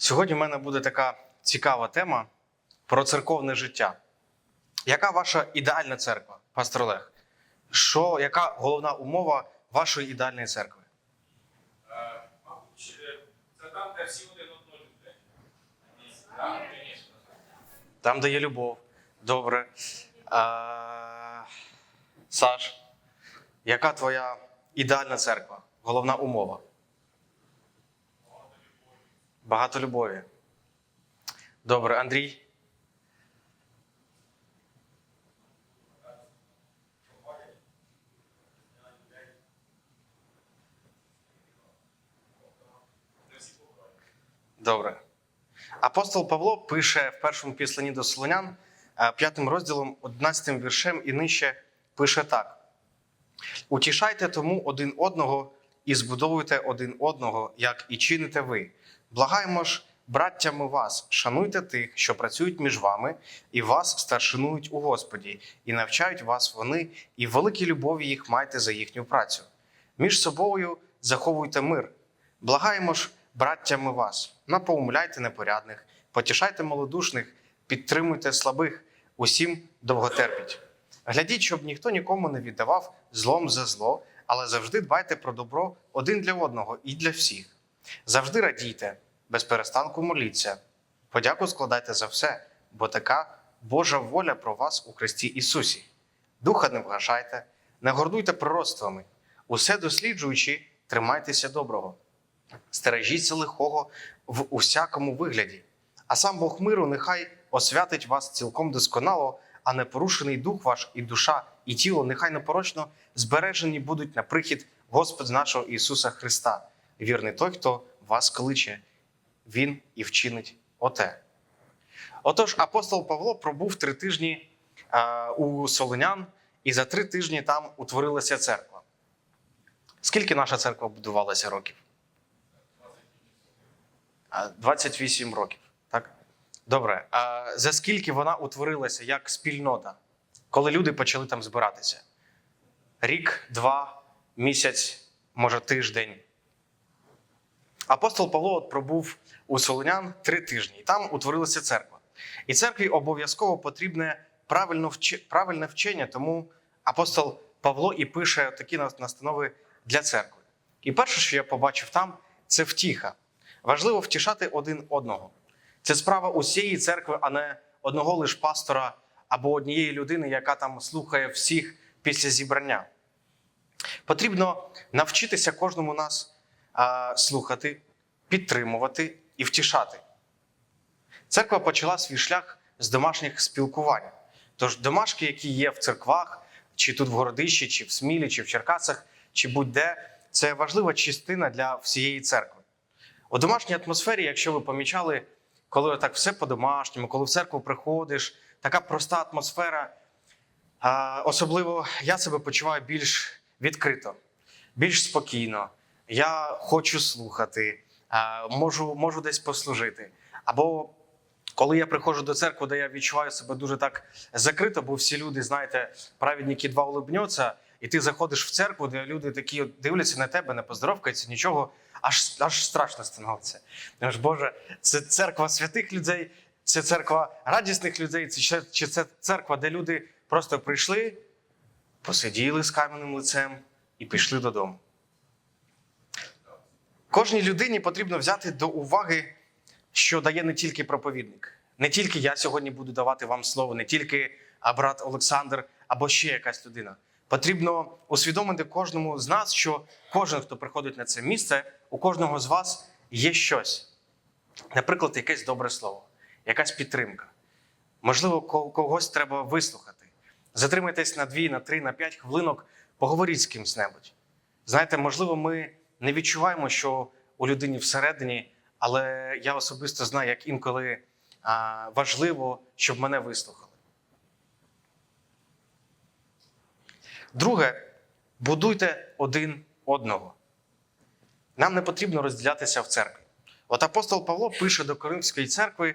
Сьогодні в мене буде така цікава тема про церковне життя. Яка ваша ідеальна церква, пастор Олег? Що, яка головна умова вашої ідеальної церкви? Е, Мабуть, е, це там, де всі один одного люблять. Там, де є любов. Добре. А, Саш, яка твоя ідеальна церква? Головна умова? Багато любові. Добре, Андрій. Добре. Апостол Павло пише в першому післанні до Солонян, е, п'ятим розділом, 11 віршем і нижче пише так: Утішайте тому один одного і збудовуйте один одного, як і чините ви. Благаємо ж, браттями вас, шануйте тих, що працюють між вами, і вас старшинують у Господі, і навчають вас вони, і великій любові їх майте за їхню працю. Між собою заховуйте мир. Благаємо ж, браттями вас, напоумляйте непорядних, потішайте малодушних, підтримуйте слабих, усім довготерпіть. Глядіть, щоб ніхто нікому не віддавав злом за зло, але завжди дбайте про добро один для одного і для всіх. Завжди радійте, без перестанку моліться. Подяку складайте за все, бо така Божа воля про вас у Христі Ісусі. Духа не вгашайте, не гордуйте пророцтвами, усе досліджуючи, тримайтеся доброго. Стережіться лихого в усякому вигляді, а сам Бог миру нехай освятить вас цілком досконало, а непорушений дух ваш і душа, і тіло нехай непорочно збережені будуть на прихід Господа нашого Ісуса Христа. Вірний той, хто вас кличе, Він і вчинить оте. Отож, апостол Павло пробув три тижні у Солонян, і за три тижні там утворилася церква. Скільки наша церква будувалася років? 28 років. Так? Добре. А за скільки вона утворилася як спільнота, коли люди почали там збиратися? Рік, два, місяць, може тиждень. Апостол Павло от пробув у Солонян три тижні, і там утворилася церква. І церкві обов'язково потрібне правильне вчення, тому апостол Павло і пише такі настанови для церкви. І перше, що я побачив там, це втіха. Важливо втішати один одного. Це справа усієї церкви, а не одного лиш пастора або однієї людини, яка там слухає всіх після зібрання. Потрібно навчитися кожному нас слухати, підтримувати і втішати. Церква почала свій шлях з домашніх спілкувань. Тож домашки, які є в церквах, чи тут в Городищі, чи в Смілі, чи в Черкасах, чи будь-де, це важлива частина для всієї церкви. У домашній атмосфері, якщо ви помічали, коли так все по-домашньому, коли в церкву приходиш, така проста атмосфера. Особливо я себе почуваю більш відкрито, більш спокійно. Я хочу слухати, можу, можу десь послужити. Або коли я приходжу до церкви, де я відчуваю себе дуже так закрито, бо всі люди, знаєте, праведники два улыбнються, і ти заходиш в церкву, де люди такі дивляться на тебе, не поздоровкаються, нічого, аж аж страшно становиться. Думаєш, Боже, це церква святих людей, це церква радісних людей, це чи це церква, де люди просто прийшли, посиділи з кам'яним лицем і пішли додому. Кожній людині потрібно взяти до уваги, що дає не тільки проповідник, не тільки я сьогодні буду давати вам слово, не тільки брат Олександр або ще якась людина. Потрібно усвідомити кожному з нас, що кожен, хто приходить на це місце, у кожного з вас є щось. Наприклад, якесь добре слово, якась підтримка. Можливо, когось треба вислухати. Затримайтесь на дві, на три, на п'ять хвилинок, поговоріть з кимсь-небудь. Знаєте, можливо, ми не відчуваємо, що у людині всередині, але я особисто знаю, як інколи важливо, щоб мене вислухали. Друге, будуйте один одного. Нам не потрібно розділятися в церкві. От апостол Павло пише до Коринської церкви,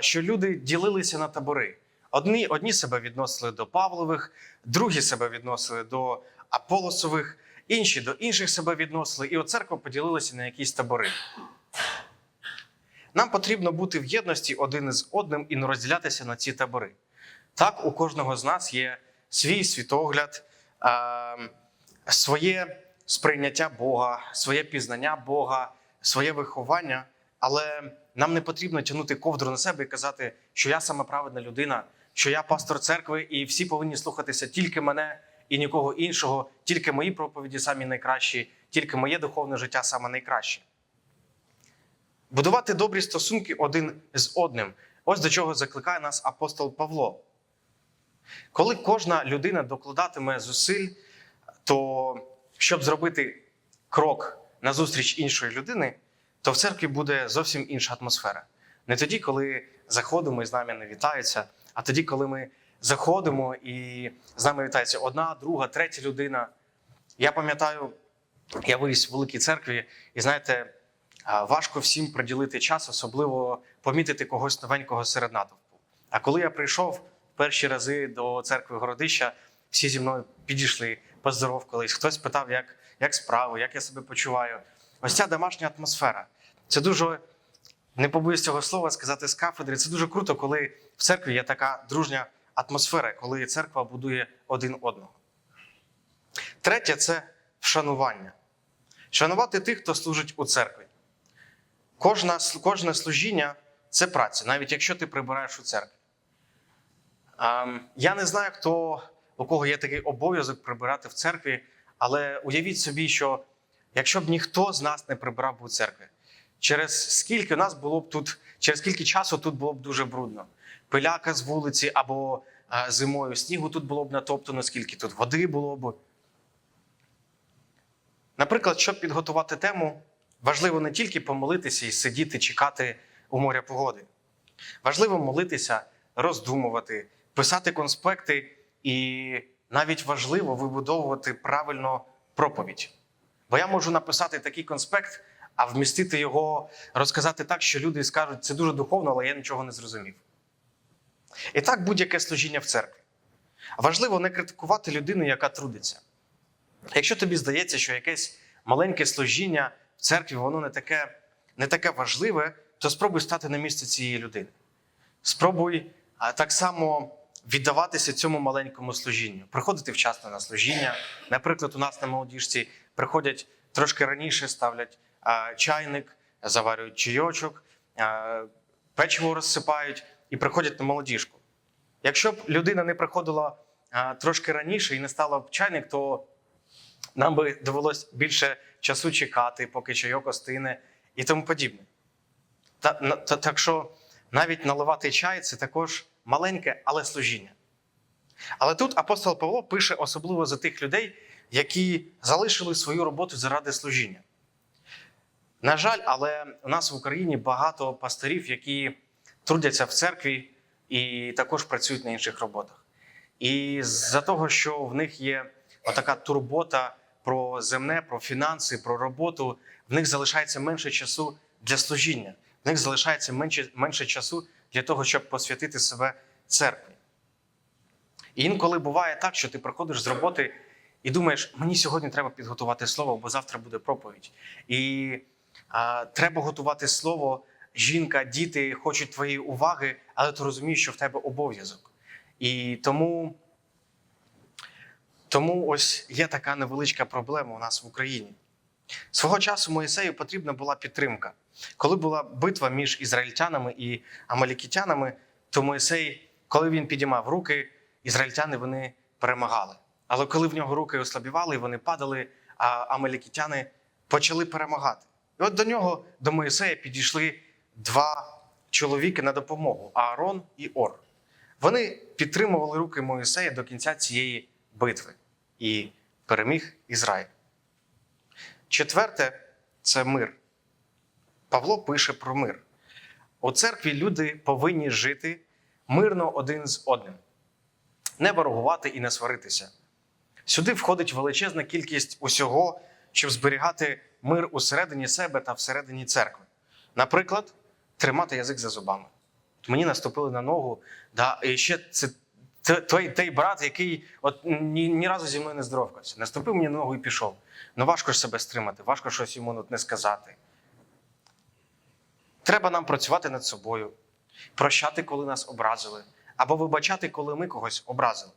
що люди ділилися на табори. Одні, одні себе відносили до Павлових, другі себе відносили до Аполосових, інші до інших себе відносили. І церква поділилася на якісь табори. Нам потрібно бути в єдності один із одним і не розділятися на ці табори. Так, у кожного з нас є свій світогляд, своє сприйняття Бога, своє пізнання Бога, своє виховання, але нам не потрібно тягнути ковдру на себе і казати, що я саме праведна людина, що я пастор церкви, і всі повинні слухатися тільки мене і нікого іншого, тільки мої проповіді самі найкращі, тільки моє духовне життя саме найкраще. Будувати добрі стосунки один з одним. Ось до чого закликає нас апостол Павло. Коли кожна людина докладатиме зусиль, то щоб зробити крок назустріч іншої людини, то в церкві буде зовсім інша атмосфера. Не тоді, коли заходимо і з нами не вітаються, а тоді, коли ми заходимо і з нами вітається одна, друга, третя людина. Я пам'ятаю, я виріс в великій церкві, і знаєте, важко всім приділити час, особливо помітити когось новенького серед натовпу. А коли я прийшов перші рази до церкви Городища, всі зі мною підійшли, поздоровкались. Хтось питав, як, як справи, як я себе почуваю. Ось ця домашня атмосфера. Це дуже не побоюсь цього слова сказати з кафедри. Це дуже круто, коли в церкві є така дружня атмосфера, коли церква будує один одного. Третє це вшанування. Шанувати тих, хто служить у церкві. Кожна, кожне служіння це праця, навіть якщо ти прибираєш у церкві. Я не знаю, хто, у кого є такий обов'язок прибирати в церкві, але уявіть собі, що якщо б ніхто з нас не прибирав у церкві, через скільки нас було б тут, через скільки часу тут було б дуже брудно. Пиляка з вулиці або е, зимою снігу тут було б натоптано, скільки тут води було б. Наприклад, щоб підготувати тему, важливо не тільки помолитися і сидіти, чекати у моря погоди. Важливо молитися, роздумувати, писати конспекти і навіть важливо вибудовувати правильно проповідь. Бо я можу написати такий конспект, а вмістити його, розказати так, що люди скажуть, це дуже духовно, але я нічого не зрозумів. І так будь-яке служіння в церкві. Важливо не критикувати людину, яка трудиться. Якщо тобі здається, що якесь маленьке служіння в церкві, воно не таке, не таке важливе, то спробуй стати на місце цієї людини. Спробуй так само віддаватися цьому маленькому служінню, приходити вчасно на служіння. Наприклад, у нас на молодіжці приходять трошки раніше, ставлять чайник, заварюють чайочок, печиво розсипають і приходять на молодіжку. Якщо б людина не приходила а, трошки раніше і не стала б чайник, то нам би довелось більше часу чекати, поки чайок остине і тому подібне. Та, на- та, так що навіть наливати чай це також маленьке, але служіння. Але тут апостол Павло пише особливо за тих людей, які залишили свою роботу заради служіння. На жаль, але у нас в Україні багато пасторів, які трудяться в церкві і також працюють на інших роботах. І за того, що в них є отака турбота про земне, про фінанси, про роботу, в них залишається менше часу для служіння, в них залишається менше, менше часу для того, щоб посвятити себе церкві. І інколи буває так, що ти приходиш з роботи і думаєш, мені сьогодні треба підготувати слово, бо завтра буде проповідь. І а, треба готувати слово. Жінка, діти хочуть твоєї уваги, але ти розумієш, що в тебе обов'язок. І тому, тому ось є така невеличка проблема у нас в Україні. Свого часу Моїсею потрібна була підтримка. Коли була битва між ізраїльтянами і амалікітянами, то Моїсей, коли він підіймав руки, ізраїльтяни вони перемагали. Але коли в нього руки ослабівали, вони падали, а амалікітяни почали перемагати. І от до нього, до Моїсея, підійшли два чоловіки на допомогу Аарон і Ор. Вони підтримували руки Моїсея до кінця цієї битви і переміг Ізраїль. Четверте це мир. Павло пише про мир. У церкві люди повинні жити мирно один з одним, не ворогувати і не сваритися. Сюди входить величезна кількість усього, щоб зберігати мир усередині себе та всередині церкви. Наприклад, тримати язик за зубами. Мені наступили на ногу, да, і ще це той, той брат, який от ні, ні разу зі мною не здоровкався. Наступив мені на ногу і пішов. Ну важко ж себе стримати, важко щось йому от не сказати. Треба нам працювати над собою, прощати, коли нас образили, або вибачати, коли ми когось образили,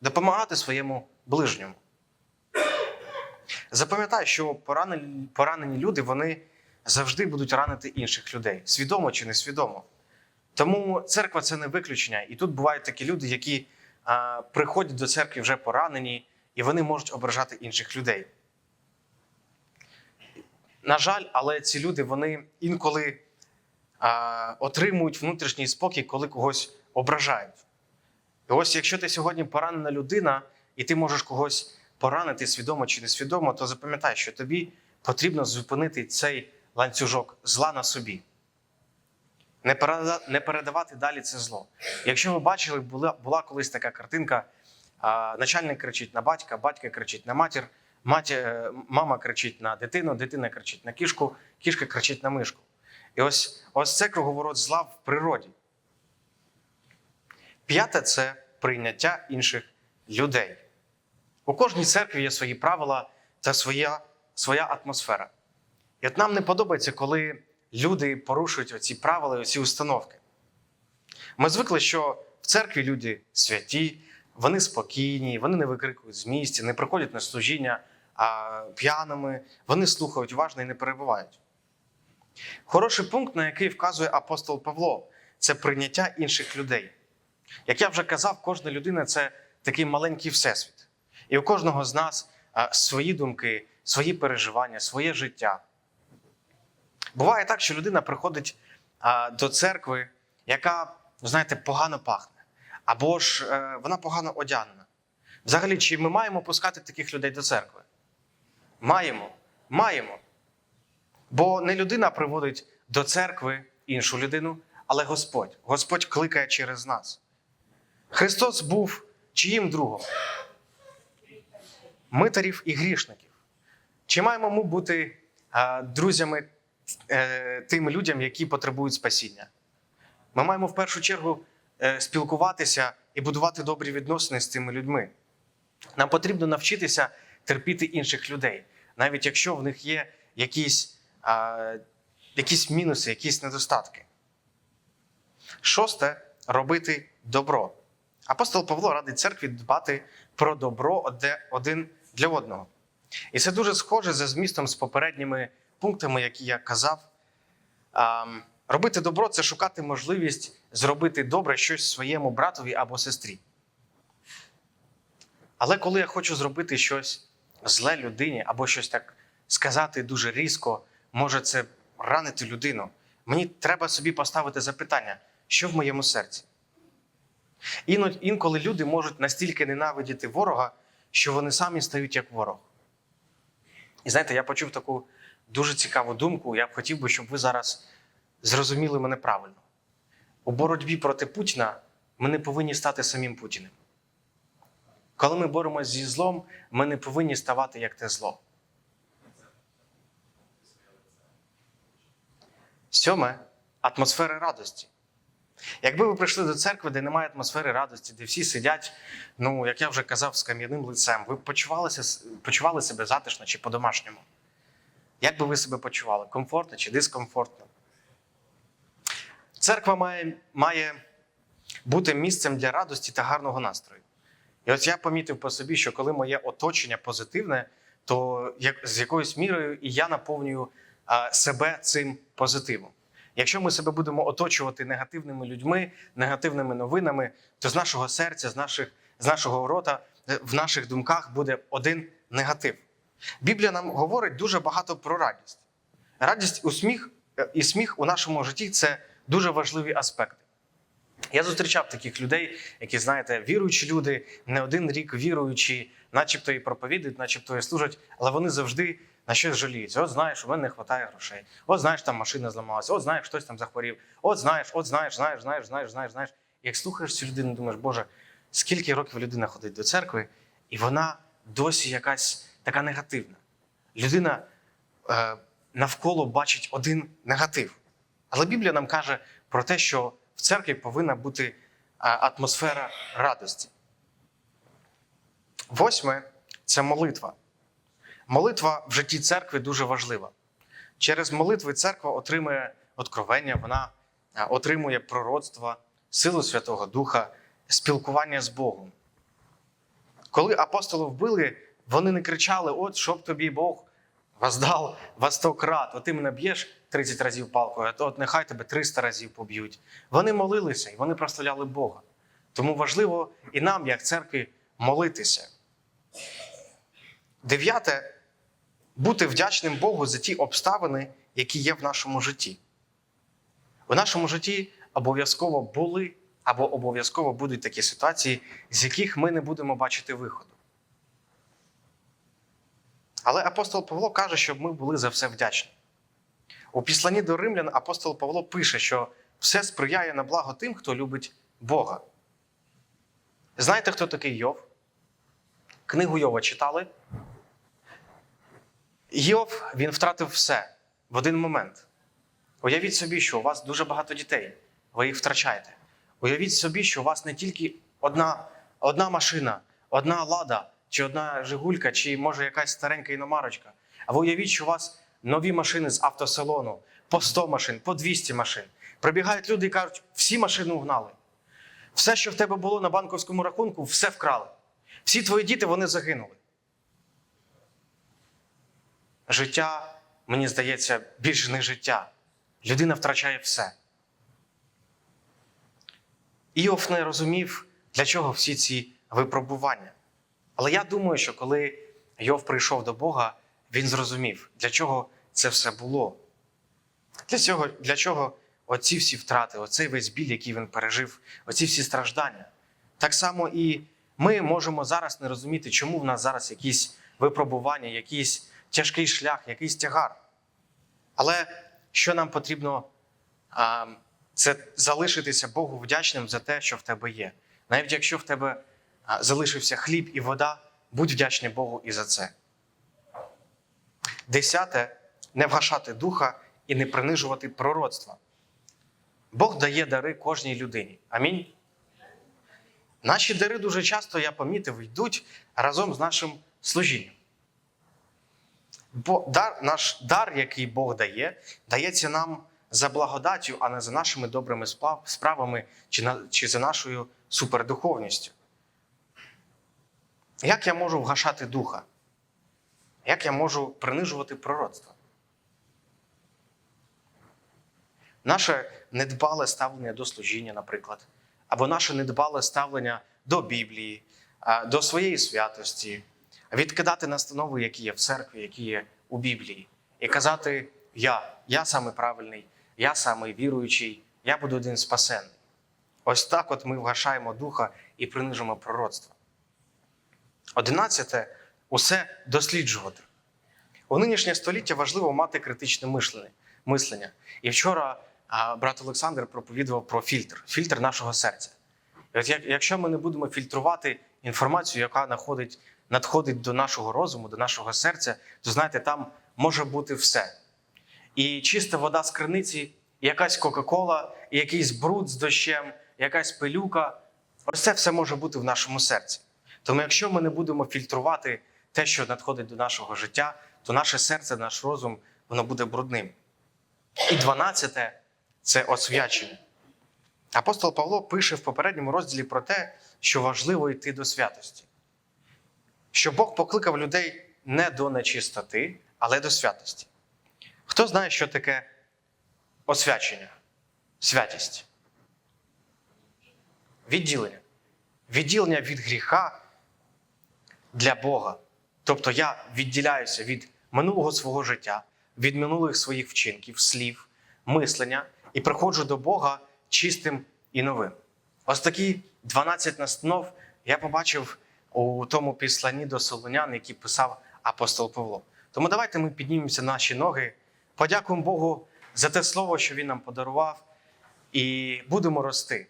допомагати своєму ближньому. Запам'ятай, що поранені, поранені люди вони завжди будуть ранити інших людей, свідомо чи несвідомо. Тому церква це не виключення. І тут бувають такі люди, які а, приходять до церкви вже поранені, і вони можуть ображати інших людей. На жаль, але ці люди вони інколи а, отримують внутрішній спокій, коли когось ображають. І ось якщо ти сьогодні поранена людина, і ти можеш когось поранити свідомо чи несвідомо, то запам'ятай, що тобі потрібно зупинити цей ланцюжок зла на собі. Не, передавати далі це зло. Якщо ви бачили, була, була колись така картинка: а, начальник кричить на батька, батька кричить на матір, маті, е, мама кричить на дитину, дитина кричить на кішку, кішка кричить на мишку. І ось, ось це круговорот зла в природі. П'яте це прийняття інших людей. У кожній церкві є свої правила та своя, своя атмосфера. І от нам не подобається, коли люди порушують оці правила, оці установки. Ми звикли, що в церкві люди святі, вони спокійні, вони не викрикують з місця, не приходять на служіння а, п'яними, вони слухають уважно і не перебувають. Хороший пункт, на який вказує апостол Павло, це прийняття інших людей. Як я вже казав, кожна людина це такий маленький всесвіт. І у кожного з нас свої думки, свої переживання, своє життя. Буває так, що людина приходить а, до церкви, яка, знаєте, погано пахне, або ж е, вона погано одягнена. Взагалі, чи ми маємо пускати таких людей до церкви? Маємо, маємо. Бо не людина приводить до церкви іншу людину, але Господь. Господь кликає через нас. Христос був чиїм другом? Митарів і грішників. Чи маємо ми бути а, друзями е, тим людям, які потребують спасіння? Ми маємо в першу чергу е, спілкуватися і будувати добрі відносини з цими людьми. Нам потрібно навчитися терпіти інших людей, навіть якщо в них є якісь, якісь мінуси, якісь недостатки. Шосте робити добро. Апостол Павло радить церкві дбати про добро один для одного. І це дуже схоже за змістом з попередніми пунктами, які я казав. Робити добро це шукати можливість зробити добре щось своєму братові або сестрі. Але коли я хочу зробити щось зле людині або щось так сказати дуже різко, може це ранити людину. Мені треба собі поставити запитання, що в моєму серці. Інколи люди можуть настільки ненавидіти ворога, що вони самі стають як ворог. І знаєте, я почув таку дуже цікаву думку. Я б хотів би, щоб ви зараз зрозуміли мене правильно. У боротьбі проти Путіна ми не повинні стати самим Путіним. Коли ми боремося зі злом, ми не повинні ставати як те зло. Сьоме атмосфера радості. Якби ви прийшли до церкви, де немає атмосфери радості, де всі сидять, ну, як я вже казав, з кам'яним лицем, ви почувалися, почували себе затишно чи по-домашньому? Як би ви себе почували? Комфортно чи дискомфортно? Церква має, має бути місцем для радості та гарного настрою. І ось я помітив по собі, що коли моє оточення позитивне, то як, з якоюсь мірою і я наповнюю а, себе цим позитивом. Якщо ми себе будемо оточувати негативними людьми, негативними новинами, то з нашого серця, з, наших, з нашого рота, е, в наших думках буде один негатив. Біблія нам говорить дуже багато про радість. Радість у сміх е, і сміх у нашому житті це дуже важливі аспекти. Я зустрічав таких людей, які, знаєте, віруючі люди, не один рік віруючі, начебто і проповідують, начебто і служать, але вони завжди на щось жаліються. От знаєш, у мене не вистачає грошей. От знаєш, там машина зламалася, от знаєш, хтось там захворів. От знаєш, от знаєш, знаєш, знаєш, знаєш, знаєш, знаєш. Як слухаєш цю людину, думаєш, Боже, скільки років людина ходить до церкви, і вона досі якась така негативна. Людина е, навколо бачить один негатив. Але Біблія нам каже про те, що в церкві повинна бути е, атмосфера радості. Восьме це молитва. Молитва в житті церкви дуже важлива. Через молитви церква отримує откровення, вона отримує пророцтво, силу Святого Духа, спілкування з Богом. Коли апостолів вбили, вони не кричали: От, щоб тобі Бог воздав во сто крат. От ти мене б'єш 30 разів палкою, а то от нехай тебе 300 разів поб'ють. Вони молилися і вони прославляли Бога. Тому важливо і нам, як церкві, молитися. Дев'яте бути вдячним Богу за ті обставини, які є в нашому житті. В нашому житті обов'язково були або обов'язково будуть такі ситуації, з яких ми не будемо бачити виходу. Але апостол Павло каже, щоб ми були за все вдячні. У післанні до римлян апостол Павло пише, що все сприяє на благо тим, хто любить Бога. Знаєте, хто такий Йов? Книгу Йова читали? Йов він втратив все в один момент. Уявіть собі, що у вас дуже багато дітей, ви їх втрачаєте. Уявіть собі, що у вас не тільки одна, одна машина, одна лада, чи одна Жигулька, чи може якась старенька іномарочка. А ви уявіть, що у вас нові машини з автосалону, по 100 машин, по 200 машин. Прибігають люди і кажуть, всі машини угнали. Все, що в тебе було на банковському рахунку, все вкрали. Всі твої діти вони загинули. Життя, мені здається, більше не життя. Людина втрачає все. Іов не розумів, для чого всі ці випробування. Але я думаю, що коли Йов прийшов до Бога, він зрозумів, для чого це все було. Для чого, для чого оці всі втрати, оцей весь біль, який він пережив, оці всі страждання. Так само і ми можемо зараз не розуміти, чому в нас зараз якісь випробування, якийсь тяжкий шлях, якийсь тягар. Але що нам потрібно, це залишитися Богу вдячним за те, що в тебе є. Навіть якщо в тебе залишився хліб і вода, будь вдячний Богу і за це. Десяте не вгашати духа і не принижувати пророцтва. Бог дає дари кожній людині. Амінь. Наші дари дуже часто, я помітив, йдуть разом з нашим служінням. Бо дар, наш дар, який Бог дає, дається нам за благодаттю, а не за нашими добрими справами чи, на, чи за нашою супердуховністю. Як я можу вгашати духа? Як я можу принижувати пророцтво? Наше недбале ставлення до служіння, наприклад, або наше недбале ставлення до Біблії, до своєї святості, відкидати настанови, які є в церкві, які є у Біблії, і казати: Я, я саме правильний, я саме віруючий, я буду один спасенний. Ось так от ми вгашаємо духа і принижимо пророцтво. Одинадцяте усе досліджувати. У нинішнє століття важливо мати критичне мислення. І вчора брат Олександр проповідував про фільтр, фільтр нашого серця. І от якщо ми не будемо фільтрувати інформацію, яка надходить, надходить до нашого розуму, до нашого серця, то знаєте, там може бути все. І чиста вода з криниці, якась Кока-Кола, якийсь бруд з дощем, якась пилюка. Ось це все може бути в нашому серці. Тому якщо ми не будемо фільтрувати те, що надходить до нашого життя, то наше серце, наш розум, воно буде брудним. І дванадцяте це освячення. Апостол Павло пише в попередньому розділі про те, що важливо йти до святості. Що Бог покликав людей не до нечистоти, але до святості. Хто знає, що таке освячення, святість? Відділення. Відділення від гріха для Бога. Тобто я відділяюся від минулого свого життя, від минулих своїх вчинків, слів, мислення і приходжу до Бога чистим і новим. Ось такі 12 настанов я побачив у тому післанні до Солонян, який писав апостол Павло. Тому давайте ми піднімемося на наші ноги, подякуємо Богу за те слово, що Він нам подарував, і будемо рости.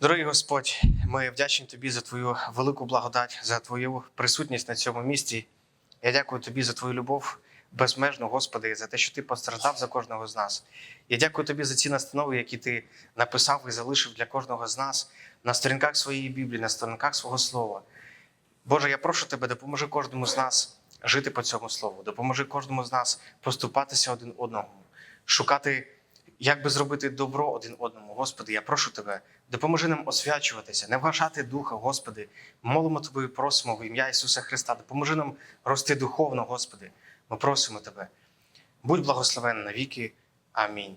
Дорогий Господь, ми вдячні Тобі за Твою велику благодать, за Твою присутність на цьому місці. Я дякую Тобі за Твою любов безмежну, Господи, за те, що Ти постраждав за кожного з нас. Я дякую Тобі за ці настанови, які Ти написав і залишив для кожного з нас на сторінках своєї Біблії, на сторінках свого Слова. Боже, я прошу Тебе, допоможи кожному з нас жити по цьому слову. Допоможи кожному з нас поступатися один одному, шукати, як би зробити добро один одному. Господи, я прошу тебе, допоможи нам освячуватися, не вгашати духа, Господи. Молимо Тобою, просимо в ім'я Ісуса Христа. Допоможи нам рости духовно, Господи. Ми просимо Тебе. Будь благословен навіки. Амінь.